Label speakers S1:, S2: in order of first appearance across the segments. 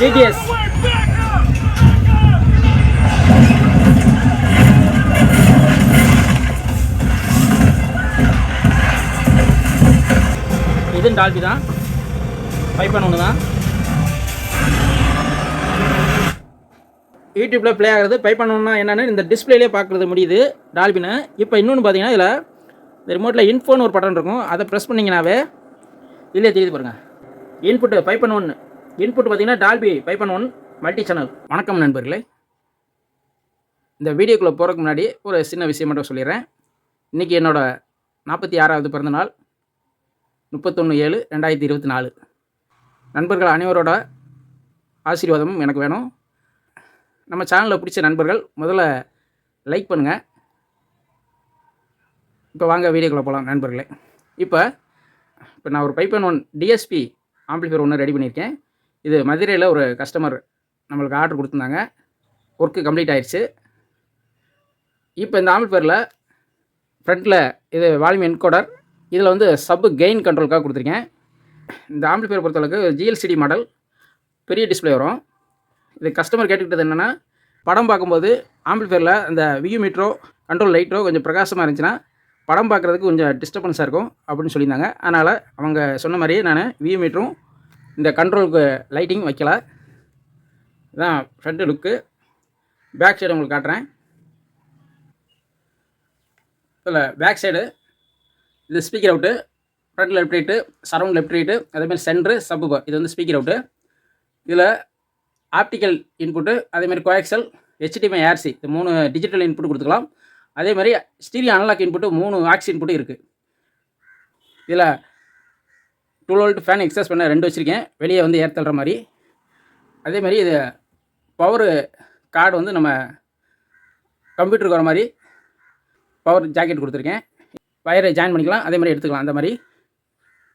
S1: GDS இதுவும் Dolby தான். Five பண்ண ஒன்று தான். யூடியூப்பில் ப்ளே ஆகிறது பை பண்ணணும்னா என்னென்னு இந்த டிஸ்பிளேலே பார்க்குறது முடியுது டால்பின்னு. இப்போ இன்னொன்று பார்த்தீங்கன்னா இதில் இந்த ரிமோட்டில் இன்ஃபோன் ஒரு பட்டன் இருக்கும். அதை ப்ரெஸ் பண்ணிங்கனாவே இல்லையே தெரியுது பாருங்கள் இன்புட்டு பை பண்ண ஒன்று இன்புட் பார்த்தீங்கன்னா Dolby five one multi channel வணக்கம் நண்பர்களே. இந்த வீடியோக்குள்ளே போகிறதுக்கு முன்னாடி ஒரு சின்ன விஷயம் மட்டும் சொல்லிடுறேன். இன்றைக்கி என்னோடய நாற்பத்தி ஆறாவது பிறந்தநாள் முப்பத்தொன்று ஏழு ரெண்டாயிரத்தி இருபத்தி நாலு. நண்பர்கள் அனைவரோட ஆசீர்வாதமும் எனக்கு வேணும். நம்ம சேனலில் பிடிச்ச நண்பர்கள் முதல்ல லைக் பண்ணுங்கள் இப்போ வாங்க வீடியோக்குள்ளே போகலாம் நண்பர்களே. இப்போ இப்போ நான் ஒரு பைப்பன் ஒன் டிஎஸ்பி ஆம்பிளிஃபையர் ஒன்று ரெடி பண்ணியிருக்கேன். இது மதுரையில் ஒரு கஸ்டமர் நம்மளுக்கு ஆர்டர் கொடுத்துருந்தாங்க. ஒர்க்கு கம்ப்ளீட் ஆயிடுச்சு. இப்போ இந்த ஆம்பிளிஃபையரில் ஃப்ரண்ட்டில் இது வால்யூம் என்கோடர் இதில் வந்து சப்பு கெயின் கண்ட்ரோலுக்காக கொடுத்துருக்கேன். இந்த ஆம்பிளிஃபையர் பொறுத்தளவுக்கு ஜிஎல்சிடி மாடல் பெரிய டிஸ்பிளே வரும். இது கஸ்டமர் கேட்டுக்கிட்டது என்னென்னா படம் பார்க்கும்போது ஆம்பிளிஃபையரில் அந்த வியூ மீட்டரோ கண்ட்ரோல் லைட்டோ கொஞ்சம் பிரகாசமாக இருந்துச்சுன்னா படம் பார்க்குறதுக்கு கொஞ்சம் டிஸ்டர்பன்ஸாக இருக்கும் அப்படின்னு சொல்லியிருந்தாங்க. அதனால் அவங்க சொன்ன மாதிரியே நான் வியூ மீட்டரும் இந்த கண்ட்ரோலுக்கு லைட்டிங் வைக்கல. இதான் ஃப்ரண்ட் லுக்கு பேக் சைடு உங்களுக்கு காட்டுறேன். இதில் பேக் சைடு இது speaker out front left right surround left right அதேமாதிரி சென்ட்ரு சப்பு இது வந்து ஸ்பீக்கர் அவுட்டு இதில் ஆப்டிக்கல் இன்புட்டு அதேமாதிரி கோஎக்சல் ஹெச்டிஎம்ஐ ஏர்சி இது மூணு டிஜிட்டல் இன்புட் கொடுத்துக்கலாம். அதே மாதிரி ஸ்டீரியோ அனலாக் இன்புட்டு மூணு ஆக்ஸ் இன்புட்டு இருக்குது இதில் டூ வோல்ட் ஃபேன் எக்ஸஸ் பண்ண ரெண்டு வச்சுருக்கேன். வெளியே வந்து ஏர் தள்ளுற மாதிரி. அதே மாதிரி இது பவர் கார்டு வந்து நம்ம கம்ப்யூட்டருக்கு வர மாதிரி பவர் ஜாக்கெட் கொடுத்துருக்கேன். வயரை ஜாயின் பண்ணிக்கலாம். அதே மாதிரி எடுத்துக்கலாம். அந்த மாதிரி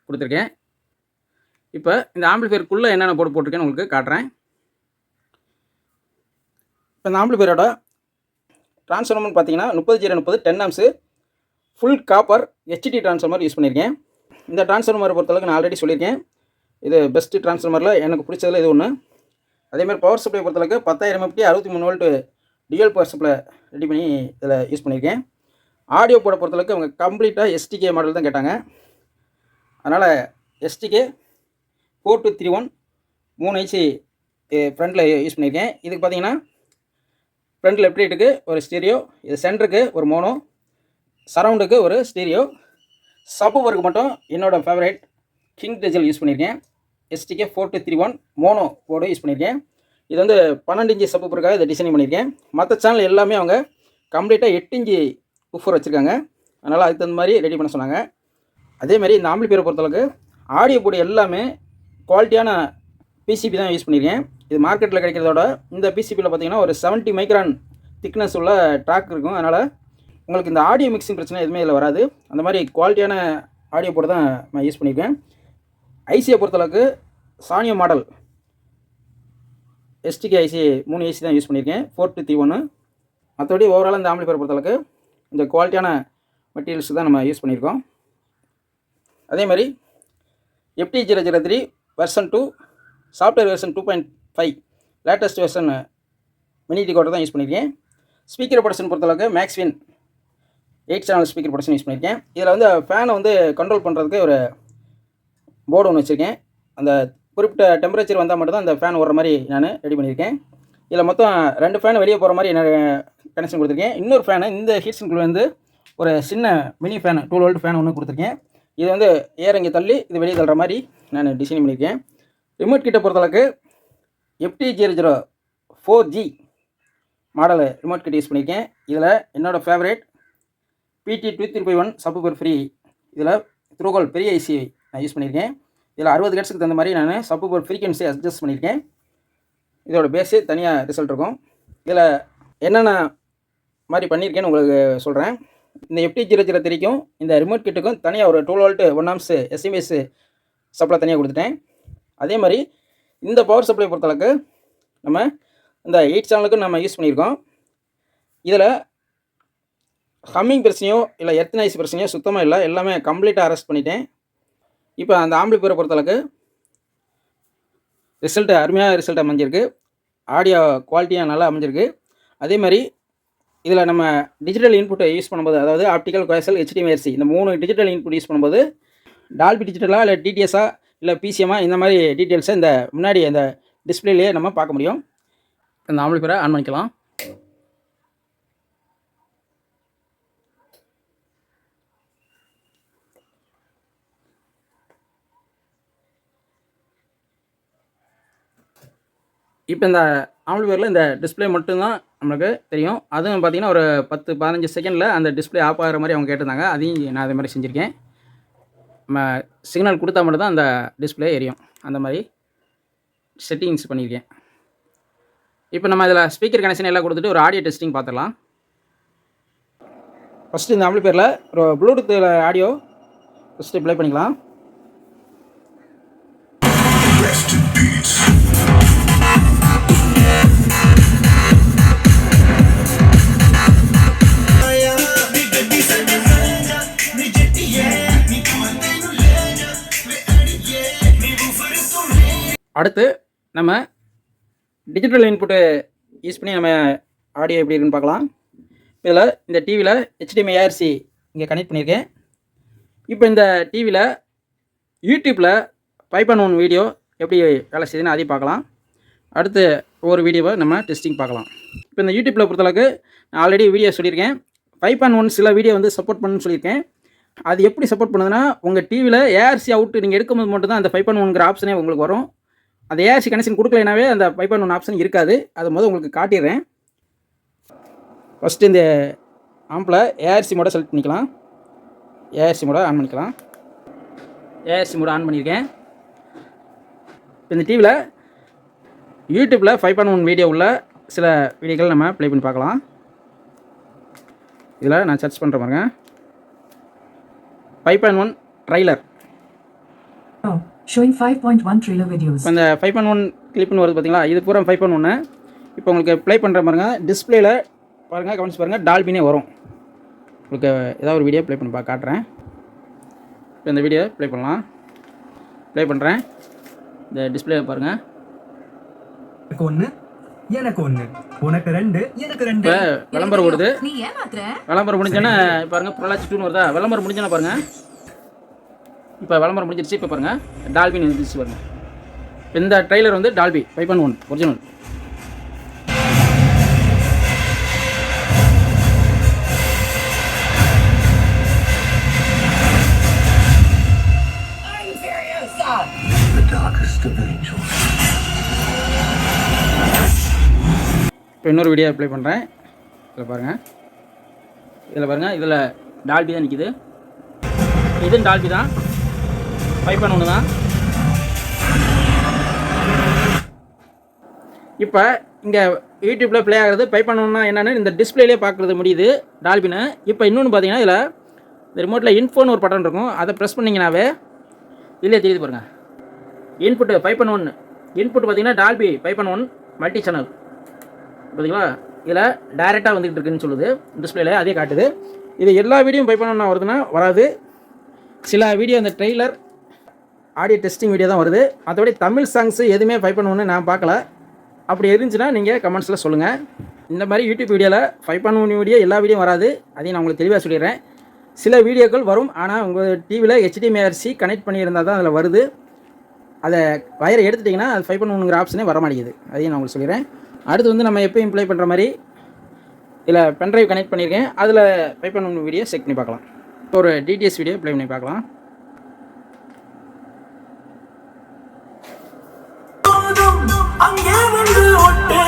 S1: கொடுத்துருக்கேன். இப்போ இந்த ஆம்பிளிஃபையருக்குள்ளே என்னென்ன போட்டு போட்டிருக்கேன்னு உங்களுக்கு காட்டுறேன். இப்போ இந்த ஆம்பிளிஃபையரோட ட்ரான்ஸ்ஃபார்மர்னு பார்த்தீங்கன்னா முப்பது ஜீரோ முப்பது ten amps full copper HD transformer use பண்ணியிருக்கேன் இந்த டிரான்ஸ்ஃபார்மரை பொறுத்தளவுக்கு நான் ஆல்ரெடி சொல்லியிருக்கேன். இது பெஸ்ட்டு டிரான்ஸ்ஃபார்மரில் எனக்கு பிடிச்சதில் இது ஒன்று அதேமாதிரி பவர் சப்ளை பொறுத்தளவுக்கு பத்தாயிரம் எப்படி அறுபத்தி மூணு volt DL power supply ready பண்ணி இதில் யூஸ் பண்ணியிருக்கேன். ஆடியோ போட பொறுத்தளவுக்கு அவங்க கம்ப்ளீட்டாக எஸ்டிகே மாடல் தான் கேட்டாங்க. அதனால் STK four two three one மூணு ஐசி ஃப்ரண்ட்டில் யூஸ் பண்ணியிருக்கேன். இதுக்கு பார்த்தீங்கன்னா ஃப்ரண்ட் லெஃப்ட் ரைட்டுக்கு ஒரு ஸ்டீரியோ இது சென்டருக்கு ஒரு மோனோ சரவுண்டுக்கு ஒரு ஸ்டீரியோ சப்பு ஒர்க்கு மட்டும் என்னோடய ஃபேவரேட் கிங் டெஜல் யூஸ் பண்ணியிருக்கேன். STK four two three one mono board use பண்ணியிருக்கேன். இது வந்து பன்னெண்டு இஞ்சி சப்பு பொருக்காக இதை டிசைனிங் பண்ணியிருக்கேன். மற்ற சேனல் எல்லாமே அவங்க கம்ப்ளீட்டாக எட்டு இஞ்சி உஃபர் வச்சுருக்காங்க. அதனால் அதுக்கு தகுந்த மாதிரி ரெடி பண்ண சொன்னாங்க. அதேமாதிரி இந்த ஆம்பிளிஃபையரை பொறுத்தளவுக்கு ஆடியோ போர்டு எல்லாமே குவாலிட்டியான பிசிபி தான் யூஸ் பண்ணியிருக்கேன். இது மார்க்கெட்டில் கிடைக்கிறதோட இந்த பிசிபியில் பார்த்தீங்கன்னா ஒரு 70 மைக்ரான் திக்னஸ் உள்ள ட்ராக் இருக்கும். அதனால் உங்களுக்கு இந்த ஆடியோ மிக்சிங் பிரச்சனை எதுவுமே இதில் வராது. அந்த மாதிரி குவாலிட்டியான ஆடியோ போட்டு தான் நான் யூஸ் பண்ணியிருக்கேன் ஐசியை பொறுத்தளவுக்கு சானியோ மாடல் எஸ்டிகே ஐசி மூணு ஐசி தான் யூஸ் பண்ணியிருக்கேன் ஃபோர் டூ த்ரீ ஒன்று மற்றபடி ஓவரால் இந்த ஆம்பிளிஃபையர் பொறுத்தளவுக்கு இந்த குவாலிட்டியான மெட்டீரியல்ஸ் தான் நம்ம யூஸ் பண்ணியிருக்கோம் அதே மாதிரி FT zero zero three version two software version two point five latest version mini கோட்டை தான் யூஸ் பண்ணியிருக்கேன் ஸ்பீக்கர் ப்ரொடக்ஷன் பொறுத்தளவுக்கு Maxwin eight channel speaker protection use பண்ணியிருக்கேன். இதில் வந்து ஃபேனை வந்து கண்ட்ரோல் பண்ணுறதுக்கு ஒரு போர்டு ஒன்று வச்சுருக்கேன். அந்த குறிப்பிட்ட டெம்பரேச்சர் வந்தால் மட்டும்தான் அந்த ஃபேன் ஓடுற மாதிரி நான் ரெடி பண்ணியிருக்கேன். இதில் மொத்தம் ரெண்டு ஃபேன் வெளியே போகிற மாதிரி நான் கனெக்ஷன் கொடுத்துருக்கேன். இன்னொரு ஃபேனு இந்த ஹீட்ஸுக்குள்ளே வந்து ஒரு சின்ன mini fan two volt fan ஒன்று கொடுத்துருக்கேன். இது வந்து ஏர் இங்கே தள்ளி இது வெளியே தள்ளுற மாதிரி நான் டிசைன் பண்ணியிருக்கேன். ரிமோட் கிட்ட பொறுத்தளவுக்கு FT zero zero four G model remote கிட்ட யூஸ் பண்ணியிருக்கேன். இதில் என்னோடய favourite PD two three five one சப்பு ஃப்ரீ இதில் த்ரூகோல் பெரிய ஐசி நான் யூஸ் பண்ணியிருக்கேன். இதில் அறுபது கேட்ஸுக்கு தகுந்த மாதிரி நான் சப்பு ஃப்ரீக்வன்சி அட்ஜஸ்ட் பண்ணியிருக்கேன். இதோட பேஸு தனியாக ரிசல்ட் இருக்கும். இதில் என்னென்ன மாதிரி பண்ணியிருக்கேன்னு உங்களுக்கு சொல்கிறேன் இந்த எஃப்டி ஜீரோ ஜீரோ த்ரீக்கும். இந்த ரிமோட் கிட்டுக்கும் தனியாக ஒரு two volt one amps SMS supply தனியாக கொடுத்துட்டேன். அதே மாதிரி இந்த பவர் சப்ளை பொறுத்தளவுக்கு நம்ம இந்த எயிட் சேனலுக்கும் நம்ம யூஸ் பண்ணியிருக்கோம். இதில் ஹம்மிங் பிரச்சனையோ இல்லை எர்த் நாய்ஸ் பிரச்சனையோ சுத்தமாக இல்லை. எல்லாமே கம்ப்ளீட்டாக அரெஸ்ட் பண்ணிட்டேன். இப்போ அந்த ஆம்பிளிஃபையரை பொறுத்தளவுக்கு ரிசல்ட்டு அருமையாக ரிசல்ட் அமைஞ்சிருக்கு. ஆடியோ குவாலிட்டியாக நல்லா அமைஞ்சிருக்கு. அதே மாதிரி இதில் நம்ம டிஜிட்டல் இன்புட்டை யூஸ் பண்ணும்போது அதாவது ஆப்டிக்கல் கொயசல் ஹெச்டிஎம்ஐசி இந்த மூணு டிஜிட்டல் இன்புட் யூஸ் பண்ணும்போது டால்பி டிஜிட்டலாக இல்லை டிடிஎஸ்ஸாக இல்லை பிசிஎம்மா இந்த மாதிரி டீட்டெயில்ஸை இந்த முன்னாடி அந்த டிஸ்பிளேலேயே நம்ம பார்க்க முடியும். இந்த ஆம்பிளிஃபரை ஆன் பண்ணிக்கலாம். இப்போ இந்த ஆம்பிளிஃபயரில் இந்த டிஸ்பிளே மட்டும்தான் நம்மளுக்கு தெரியும். அதுவும் பார்த்தீங்கன்னா ஒரு பத்து பதினஞ்சு செகண்டில் அந்த டிஸ்பிளே ஆஃப் ஆகிற மாதிரி அவங்க கேட்டிருந்தாங்க. அதையும் நான் அதே மாதிரி செஞ்சுருக்கேன். நம்ம சிக்னல் கொடுத்தா மட்டும்தான் அந்த டிஸ்பிளே எரியும். அந்த மாதிரி செட்டிங்ஸ் பண்ணியிருக்கேன். இப்போ நம்ம இதில் ஸ்பீக்கர் கனெக்ஷன் எல்லாம் கொடுத்துட்டு ஒரு ஆடியோ டெஸ்டிங் பார்த்துடலாம். ஃபஸ்ட்டு இந்த ஆம்பிளிஃபயரில் ஒரு ப்ளூடூத்தில் ஆடியோ ஃபஸ்ட்டு ப்ளே பண்ணிக்கலாம். அடுத்து நம்ம டிஜிட்டல் இன்புட்டு யூஸ் பண்ணி நம்ம ஆடியோ எப்படி இருக்குன்னு பார்க்கலாம். இதில் இந்த டிவியில் HDMI இங்கே கனெக்ட் பண்ணியிருக்கேன். இப்போ இந்த டிவியில் யூடியூப்பில் ஃபைவ் ஒன் ஒன் வீடியோ எப்படி வேலை செய்யுதுன்னு அதையும் பார்க்கலாம். அடுத்து ஒவ்வொரு வீடியோவை நம்ம டெஸ்டிங் பார்க்கலாம். இப்போ இந்த யூடியூப்பில் பொறுத்தளவுக்கு நான் ஆல்ரெடி வீடியோ சொல்லியிருக்கேன். ஃபைவ் பாயிண்ட் ஒன் சில வீடியோ வந்து சப்போர்ட் பண்ணுன்னு சொல்லியிருக்கேன். அது எப்படி சப்போர்ட் பண்ணுதுன்னா உங்கள் டிவியில் ஏஆர்சி அவுட் நீங்கள் எடுக்கும்போது மட்டும் தான் அந்த ஃபைவ் பாயிண்ட் ஒன்கிற ஆப்ஷனே உங்களுக்கு வரும். அந்த ஏஆர்சி கனெக்ஷன் கொடுக்கலைனாவே அந்த பைப் ஒன்று ஒன் ஆப்ஷன் இருக்காது. அது முதல் உங்களுக்கு காட்டிடுறேன். ஃபஸ்ட்டு இந்த ஆம்பில் ஏஆர்சி மோட செலக்ட் பண்ணிக்கலாம். ஏஆர்சி மோட ஆன் பண்ணிக்கலாம். ஏஆர்சி மோட ஆன் பண்ணியிருக்கேன். இப்போ இந்த டிவியில் யூடியூப்பில் ஃபைவ் பாயிண்ட் ஒன் வீடியோ உள்ள சில வீடியோக்கள் நம்ம ப்ளே பண்ணி பார்க்கலாம். இதில் நான் சர்ச் பண்ணுற பாருங்க. Five point one trailer
S2: Oh, showing 5.1 trailer videos.
S1: இப்போ இந்த ஃபைவ் பாயிண்ட் ஒன் கிளிப்னு வருது பார்த்தீங்களா இது பூரா ஃபைவ் பாயிண்ட் ஒன்று இப்போ உங்களுக்கு ப்ளே பண்ணுற பாருங்க. டிஸ்பிளேல பாருங்கள் கவனிச்சு பாருங்கள் டால்பினே வரும். உங்களுக்கு ஏதாவது ஒரு வீடியோ ப்ளே பண்ணி பா காட்டுறேன். இப்போ இந்த வீடியோ ப்ளே பண்ணலாம். ப்ளே பண்ணுறேன் இந்த டிஸ்பிளே பாருங்கள்
S3: எனக்கு ஒண்ணு எனக்கு ஒண்ணு. உனக்கு ரெண்டு எனக்கு ரெண்டு.
S1: விளம்பரம் ஓடுது. விளம்பரம் முடிஞ்சோன்னே பாருங்க பொருளாச்சி டூன்னு வருதா? விளம்பரம் முடிஞ்சோன்னா பாருங்க. இப்போ விளம்பரம் முடிஞ்சிருச்சு இப்போ பாருங்க. டால்பின் வந்துருச்சு பாருங்க. இப்ப இந்த ட்ரைலர் வந்து Dolby five point one original. இப்போ இன்னொரு வீடியோ ப்ளே பண்ணுறேன் இதில் பாருங்கள் இதில் பாருங்கள் இதில் டால்பி தான் நிற்கிது இதுவும் டால்பி தான். ஃபைவ் பாயிண்ட் ஒன்று தான் இப்போ இங்கே யூடியூப்பில் ப்ளே ஆகிறது பை பண்ணணும்னா என்னென்னு இந்த டிஸ்பிளேலே பார்க்குறது முடியுது டால்பின்னு இப்போ இன்னொன்று பார்த்தீங்கன்னா இதில் இந்த ரிமோட்டில் இன்ஃபோன்னு ஒரு பட்டன் இருக்கும். அதை ப்ரெஸ் பண்ணிங்கனாவே இதிலே தெரியுது பாருங்கள் இன்புட்டு ஃபைவ் பண்ண ஒன்று இன்புட் பார்த்தீங்கன்னா டால்பி பைப்பன் பண்ண ஒன் மல்டி சேனல் பார்த்தீங்களா இதில் டைரெக்டாக வந்துக்கிட்டு இருக்குன்னு சொல்லுது. டிஸ்பிளேல அதே காட்டுது. இது எல்லா வீடியோவும் பை பண்ணணும்னா வருதுன்னா வராது. சில வீடியோ இந்த ட்ரெய்லர் ஆடியோ டெஸ்டிங் வீடியோ தான் வருது. மற்றபடி தமிழ் சாங்ஸு எதுவுமே ஃபைவ் பண்ணுவோன்னு நான் பார்க்கல. அப்படி இருந்துச்சுன்னா நீங்கள் கமெண்ட்ஸில் சொல்லுங்கள் இந்த மாதிரி யூடியூப் வீடியோவில் ஃபைவ் பண்ண வீடியோ எல்லா வீடியோ வராது. அதையும் நான் உங்களுக்கு தெளிவாக சொல்லிடுறேன். சில வீடியோக்கள் வரும். ஆனால் உங்கள் டிவியில் ஹெச்டிஎம்ஏஆர்சி கனெக்ட் பண்ணியிருந்தால் தான் அதில் வருது. அதை வயரை எடுத்துட்டிங்கன்னா அது ஃபைவ் பண்ணுங்கிற ஆப்ஷனே வர மாட்டேங்குது அதையும் நான் உங்களுக்கு சொல்லிடுறேன். அடுத்து வந்து நம்ம எப்போயும் ப்ளே பண்ணுற மாதிரி இதில் பென்ட்ரைவ் கனெக்ட் பண்ணியிருக்கேன். அதில் ஃபைவ் பண்ண வீடியோ செக் பண்ணி பார்க்கலாம். ஒரு டிடிஎஸ் வீடியோ ப்ளே பண்ணி பார்க்கலாம்.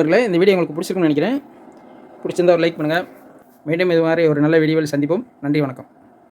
S1: நண்பர்களே இந்த வீடியோ உங்களுக்கு பிடிச்சிருக்குன்னு நினைக்கிறேன். பிடிச்சிருந்தா ஒரு லைக் பண்ணுங்கள் மீண்டும் இது மாதிரி ஒரு நல்ல வீடியோவில் சந்திப்போம். நன்றி வணக்கம்.